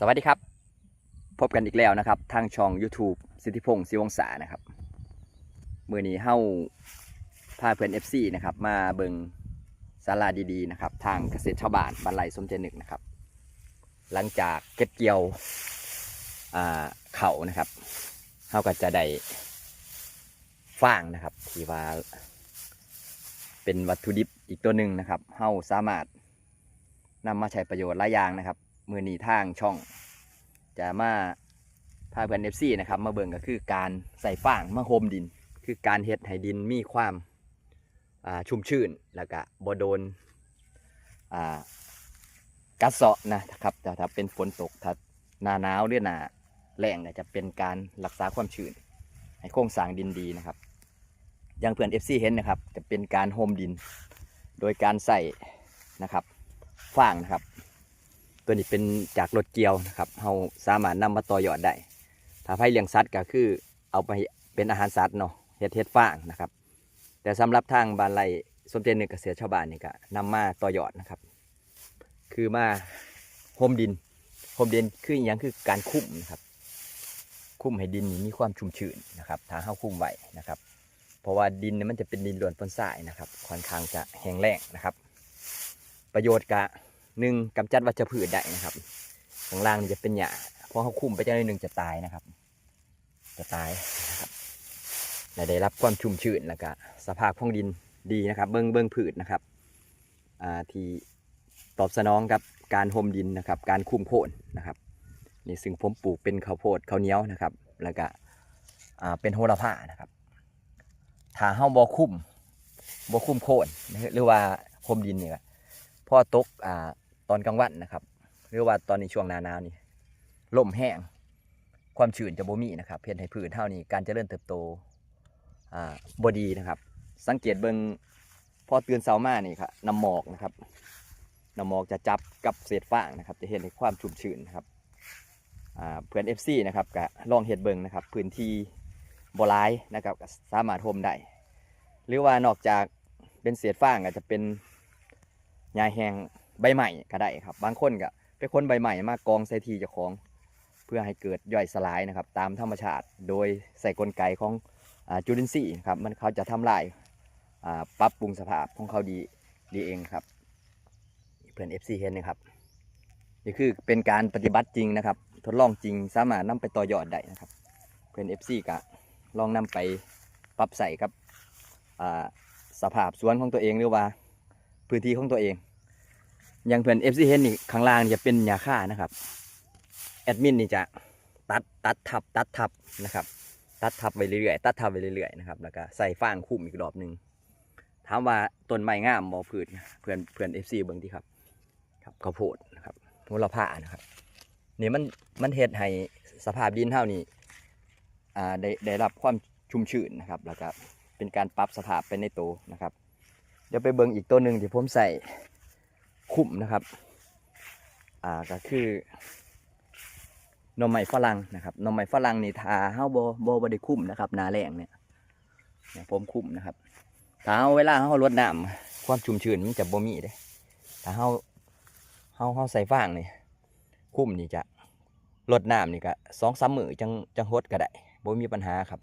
สวัสดีครับ พบกันอีกแล้วนะครับ ทางช่อง YouTube สิทธิพงศ์ศิวงศานะครับมือนี้เฮ้าพาเพื่อน FC นะครับ มาเบิงศาลาดีๆนะครับ ทางเกษตรชาวบ้านบ้านไร่สมเจนึกนะครับ หลังจากเก็บเกี่ยวเขานะครับเฮาก็จะได้ฟางนะครับ ที่ว่าเป็นวัตถุดิบอีกตัวหนึ่งนะครับเฮาสามารถนำมาใช้ประโยชน์หลายอย่างนะครับ มือนีทางช่อง จะมาพาเพื่อนเอฟซีนะครับ มาเบิ่งก็คือการใส่ฟางมาโฮมดิน คือการเฮ็ดให้ดินมีความชุ่มชื้นแล้วก็บ่โดนกัดเซาะนะครับแต่ถ้าเป็นฝนตกถ้าหน้าหนาวหรือหน้าแล้งเนี่ยจะเป็นการรักษาความชื้น ให้โครงสร้างดินดีนะครับอย่างเพื่อน FC เห็นนะครับ จะเป็นการโฮมดิน โดยการใส่นะครับฟางนะครับ ตัวนี้เป็นจากรถเกียวนะครับเราสามารถนำมาต่อยอดได้ถ้าให้เลี้ยงสัตว์ก็คือเอาไปเป็นอาหารสัตว์เนาะเฮ็ดเฮ็ดฟางนะครับ แต่สำหรับทางบานไรสมเด็จหนึ่งเกษตรชาวบ้านนี่ก็นำมาต่อยอดนะครับ คือมาโฮมดินโฮมดินคืออย่างคือการคุ้มนะครับ คุ้มให้ดินนี่มีความชุ่มชื้นนะครับถ้าเฮาคุ้มไว้นะครับ เพราะว่าดินเนี่ยมันจะเป็นดินล้วนปนทรายนะครับค่อนข้างจะแห้งแล้งนะครับ ประโยชน์กะ หนึ่งกำจัดวัชพืชได้นะครับข้างล่างนี่จะเป็นหญ้าเพราะเขาคุ้มไปจะหนึ่งจะตายนะครับ จะตายนะครับและได้รับความชุ่มชื้นแล้วก็สภาพของดินดีนะครับ เบิ้องเบิ้องพืชนะครับอ่าที่ตอบสนองกับการโฮมดินนะครับ การคุ้มโคนนะครับนี่ซึ่งผมปลูกเป็นข้าวโพดข้าวเหนียวนะครับ แล้วก็อ่าเป็นโหระพานะครับถ้าเฮาบ่คุ้มบ่คุ้มโคนหรือว่าโฮมดินเนี่ก็พอตกอ่า ตอนกลางวันนะครับ หรือว่าตอนในช่วงหนาหนาวนี่ลมแห้ง ความชื้นจะบ่มีนะครับ เพียงให้พืชเท่านี้การเจริญเติบโตอ่าบ่ดีนะครับ สังเกตเบิงพอตื่นเช้ามานี่ครับน้ำหมอกนะครับน้ำหมอกจะจับกับเศษฟางนะครับ จะเห็นในความชุ่มชื้นนะครับอ่าเพื่อน FC นะครับก็ลองเฮ็ดเบิงนะครับ พื้นที่บลายนะครับก็สามารถโฮมได้หรือว่านอกจากเป็นเศษฟางก็จะเป็นหญ้าแห้ง ใบใหม่ก็ได้ครับ บางคนก็ไปค้นใบใหม่มากองใส่ทีเจ้าของ เพื่อให้เกิดย่อยสลายนะครับ ตามธรรมชาติ โดยใส่กลไกของอจุลินทรีย์ครับมันเขาจะทำลายปรับปรุงสภาพของเขาดีดีเองครับ เพื่อน FC เห็นนะครับนี่คือเป็นการปฏิบัติจริงนะครับ ทดลองจริงสามารถนำไปต่อยอดได้นะครับ เพื่อน FC ก็ลองนำไปปรับใส่ครับสภาพสวนของตัวเองหรือว่าพื้นที่ของตัวเอง อย่างเพื่อน FC เห็นนี่ข้างล่างจะเป็นหญ้าค่านะครับแอดมินนี่จะตัดตัดทับตัดทับนะครับ ตัดทับไปเรื่อยๆตัดทับไปเรื่อยๆนะครับแล้วก็ใส่ฟางคุ้มอีกรอบหนึ่งถามว่าต้นไม้งามบ่พืชเพื่อนเพื่อนเอฟซีเบิ่งที่ครับ ครับข้าวโพดนะครับโหระพานะครับนี่มันมันเฮ็ดให้สภาพดินเท่านี้อ่าได้ได้รับความชุ่มชื้นนะครับ แล้วก็เป็นการปรับสภาพไปในตัวนะครับ เดี๋ยวไปเบิ่งอีกตัวหนึ่งที่ผมใส่ คุ้มนะครับ อ่าก็คือหน่อไม้ฝรั่งนะครับหน่อไม้ฝรั่งนี่ทาเฮาบ่บ่บ่ได้คุ้มนะครับนาแรงเนี่ยเนี่ยผมคุ้มนะครับถ้าเฮาเวลาเฮารดน้ำความชุ่มชื้นมันจะบ่มีเด้ถ้าเฮาเฮาเฮาใส่ฟางนี่คุ้มนี่จะรดน้ำนี่ก็สองสามมือจังจังฮดก็ได้บ่มีปัญหาครับ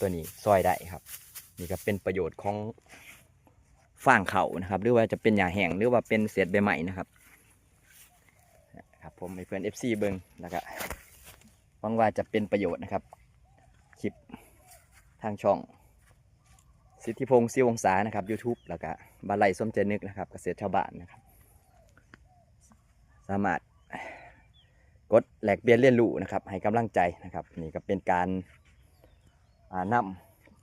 ตัวนี้ซอยได้ครับ นี่ก็เป็นประโยชน์ของ ฟางเขานะครับ หรือว่าจะเป็นหญ้าแห้งหรือว่าเป็นเศษใบไม้นะครับครับ ผมให้เพื่อน FC เบิงแล้วก็หวังว่าจะเป็นประโยชน์นะครับคลิปทางช่อง สิทธิพงศ์ศิวงศานะครับ YouTube แล้วก็บาไลส้มเจนึกนะครับ เกษตรชาวบ้านนะครับ สามารถกดแหลกเปลี่ยนเรียนรู้นะครับ ให้กำลังใจนะครับ นี่ก็เป็นการน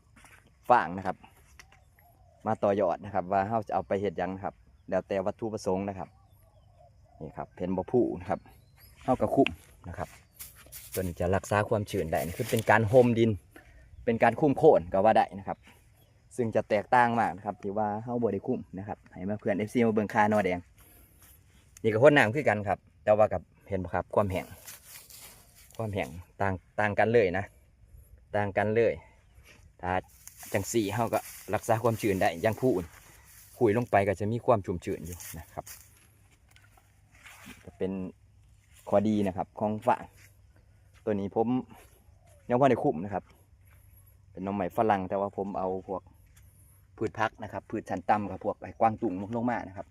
ำฝางนะครับ มาต่อยอดนะครับ ว่าเราจะเอาไปเห็ดยังครับแล้วแต่วัตถุประสงค์นะครับนี่ครับเพนบอผู้นะครับเท่ากับคุ้มนะครับตัวนี้จะรักษาความชื้นได้คือเป็นการโฮมดิน เป็นการคุ้มโค่นก็ว่าได้นะครับ ซึ่งจะแตกต่างมากนะครับที่ว่าเฮาบ่ได้คุ้มนะครับให้มาเพื่อน FC มาเบิ่งคานอแดงนี่ก็โคตรน้ำคือกันครับ แต่ว่ากับเห็นบ่ครับความแห้งความแห้งต่างต่างกันเลยนะ ต่างกันเลยถ้า จังสี่เฮาก็รักษาความชื้นได้ยังผู้อื่นขุยลงไปก็จะมีความชุ่มชื้นอยู่นะครับจะเป็นโคอดีนะครับของฝางตัวนี้ผมยังพอในคุ้มนะครับ เป็นน้องใหม่ฝรั่งแต่ว่าผมเอาพวกพืชพักนะครับพืชชั้นต่ำกับพวกไอ้กวางตุ่งลงมานะครับ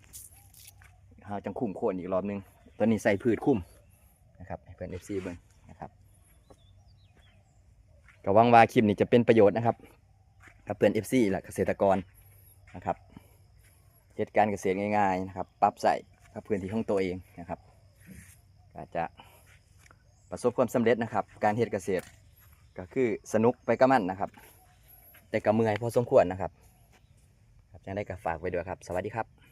เราจังคุ้มโคนอีกรอบนึงตัวนี้ใส่พืชคุ้มนะครับเพื่อนเอฟซีเบิ้งนะครับก็หวังว่าคลิปนี้จะเป็นประโยชน์นะครับ กับเพื่อนเอฟซีและเกษตรกรนะครับเหตุการณ์เกษตรง่ายๆนะครับปรับใส่กับพื้นที่ของตัวเองนะครับก็จะประสบความสำเร็จนะครับ การเหตุเกษตรก็คือสนุกไปกับมันนะครับ แต่ก็เมื่อยพอสมควรนะครับครับยังได้ก็ฝากไว้ด้วยครับ สวัสดีครับ